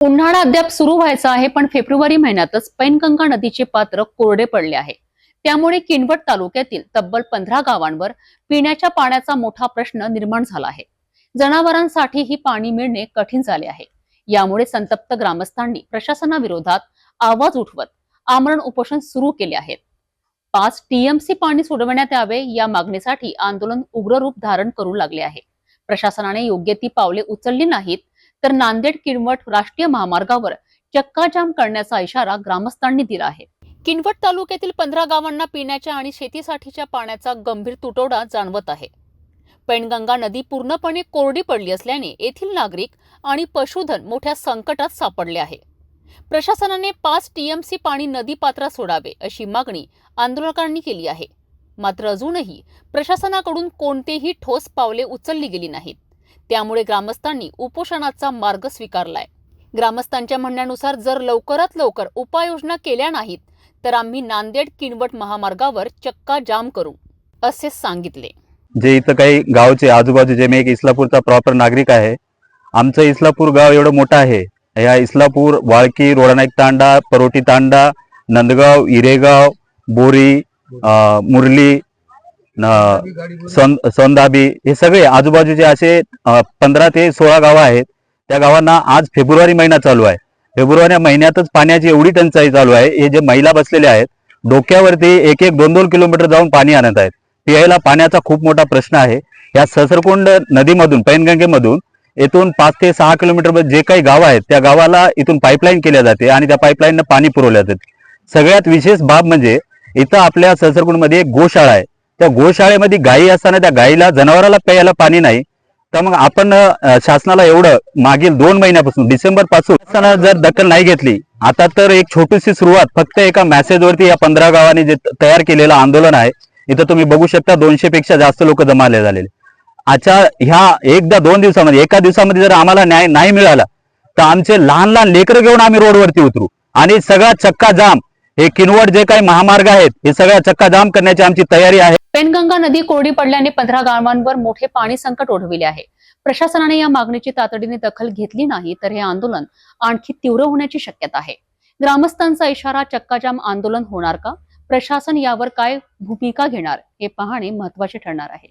उन्हाळा अद्याप सुरू व्हायचा आहे पण फेब्रुवारी महिन्यातच पैनगंगा नदीचे पात्र कोरडे पडले आहे. त्यामुळे किनवट तालुक्यातील तब्बल पंधरा गावांवर पिण्याच्या पाण्याचा मोठा प्रश्न निर्माण झाला आहे. जनावरांसाठी ही पाणी मिळणे कठीण झाले आहे. यामुळे संतप्त ग्रामस्थांनी प्रशासनाविरोधात आवाज उठवत आमरण उपोषण सुरू केले आहेत पाच टीएमसी पाणी सोडवण्यात यावे या मागणीसाठी आंदोलन उग्र रूप धारण करू लागले आहे. प्रशासनाने योग्य ती पावले उचलली नाहीत तर नांदेड किनवट राष्ट्रीय महामार्गावर चक्काजाम करण्याचा इशारा ग्रामस्थांनी दिला आहे. किनवट तालुक्यातील पंधरा गावांना पिण्याच्या आणि शेतीसाठीच्या पाण्याचा गंभीर तुटवडा जाणवत आहे. पैनगंगा नदी पूर्णपणे कोरडी पडली असल्याने येथील नागरिक आणि पशुधन मोठ्या संकटात सापडले आहे. प्रशासनाने पाच टीएमसी पाणी नदी पात्रात सोडावे अशी मागणी आंदोलकांनी केली आहे. मात्र अजूनही प्रशासनाकडून कोणतेही ठोस पावले उचलली गेली नाहीत. त्यामुळे ग्रामस्थांनी उपोषणाचा मार्ग स्वीकारलाय. ग्रामस्थांच्या म्हणण्यानुसार जर लवकरात लवकर उपाययोजना केल्या नाहीत तर आम्ही नांदेड किनवट महामार्गावर चक्का जाम करू असे सांगितले. जे इथं काही गावचे आजूबाजूचे मी एक इस्लापूरचा प्रॉपर नागरिक आहे आमचं इस्लापूर गाव एवढं मोठं आहे. या इस्लापूर वाळकी रोडानाईक तांडा परोटी तांडा नंदगाव इरेगाव बोरी मुरली सोंदाबी हे सगळे आजूबाजूचे असे पंधरा ते सोळा गावं आहेत. त्या गावांना आज फेब्रुवारी महिना चालू आहे. फेब्रुवारी महिन्यातच पाण्याची एवढी टंचाई चालू आहे. हे जे महिला बसलेले आहेत डोक्यावरती एक एक दोन दोन किलोमीटर जाऊन पाणी आणत आहेत. पियायला पाण्याचा खूप मोठा प्रश्न आहे. या ससरकुंड नदीमधून पैनगंगेमधून येथून पाच ते सहा किलोमीटर जे काही गाव आहेत त्या गावाला इथून पाईपलाईन केल्या जाते आणि त्या पाईपलाईननं पाणी पुरवल्या जाते. सगळ्यात विशेष बाब म्हणजे इथं आपल्या ससरकुंडमध्ये एक गोशाळा आहे. त्या गोशाळेमध्ये गायी असताना त्या गायीला जनावराला प्यायला पाणी नाही. तर मग आपण शासनाला एवढं मागील दोन महिन्यापासून डिसेंबरपासून जर दखल नाही घेतली आता तर एक छोटीशी सुरुवात फक्त एका मेसेजवरती या पंधरा गावांनी जे तयार केलेलं आंदोलन आहे इथं तुम्ही बघू शकता दोनशे पेक्षा जास्त लोक जमाले झालेले. अच्छा ह्या एकदा दोन दिवसामध्ये एका दिवसामध्ये जर आम्हाला न्याय नाही मिळाला तर आमचे लहान लहान लेकरं घेऊन आम्ही रोडवरती उतरू. आणि सगळा चक्का जाम हे किनवट जे काही महामार्ग आहेत हे सगळ्या चक्का जाम करण्याची आमची तयारी आहे. पेनगंगा नदी कोरडी पडल्याने पंधरा गावांवर मोठे पाणी संकट ओढविले आहे. प्रशासनाने या मागणीची तातडीने दखल घेतली नाही तर हे आंदोलन आणखी तीव्र होण्याची शक्यता आहे. ग्रामस्थांचा इशारा चक्काजाम आंदोलन होणार का? प्रशासन यावर काय भूमिका घेणार हे पाहणे महत्त्वाचे ठरणार आहे.